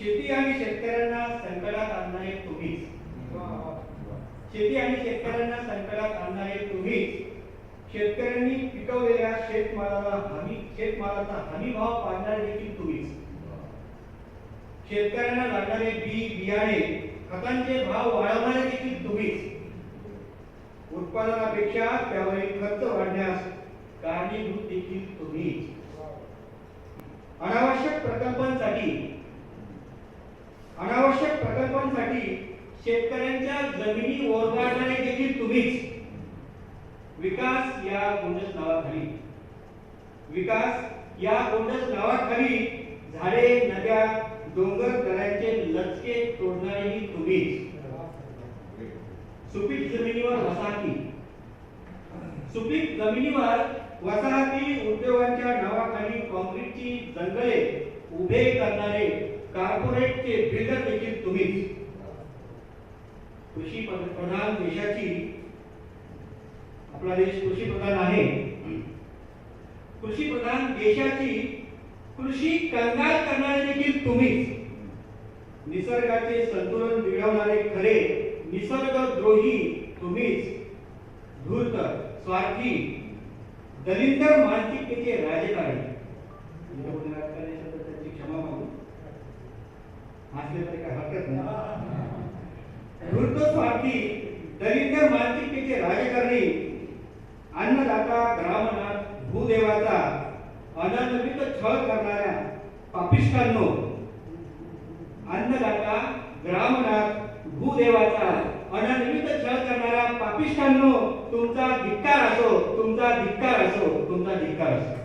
शेती आणि शेतकऱ्यांना संकटात आणणारे तुम्हीच. शेती आणि शेतकऱ्यांना संकटात आणणारे तुम्हीच. शेतकऱ्यांनी पिकवलेल्या शेतमालाला हमी शेतमालाचा हमी भाव पाडणारे देखील तुम्हीच. शेतकऱ्यांना लागणारे बी बियाणे खतांचे भाव वाढवणारे देखील तुम्हीच. उत्पादनापेक्षा त्यावरील खर्च वाढण्यास कारणीभूत देखील तुम्हीच. अनावश्यक प्रकल्पांसाठी अनावश्यक प्रकल्पांसाठी शेतकऱ्यांच्या जमिनी ओरगाडणारे देखील तुम्हीच विकास या गोंडस नावाखाली. विकास या गोंडस नावाखाली झाडे नद्या डोंगर दऱ्यांचे लचके तोडणारेही तुम्हीच. सुपीक जमिनीवर वसाहती. सुपीक जमिनीवर वसाहती उद्योगांच्या नावाखाली काँक्रीटची जंगले उभे करणारे कॉर्पोरेटचे बिल्डर देखील तुम्हीच. कृषी प्रधान देशाची आपला देश कृषी प्रधान आहे. कृषी प्रधान देशाची कृषी कंगाल करणारे देखील तुम्हीच. निसर्गाचे संतुलन बिघडवणारे खरे निसर्गद्रोही तुम्हीच. धूर्त स्वार्थी दलिंदर मानसिकतेचे राजकारणी. म्हणजे त्यांची क्षमा मागू. असले तरी काय हरकत नाही. धूर्त स्वार्थी मानसिकतेचे राजकारणी अन्नदाता ग्रामनाथ भूदेवाचा अनन्वित छळ करणाऱ्या पापिष्टांनो अन्नदाता ग्रामनाथ भूदेवाचा अनन्वित छळ करणाऱ्या पापिष्टांनो तुमचा धिक्कार असो तुमचा धिक्कार असो तुमचा धिक्कार असो.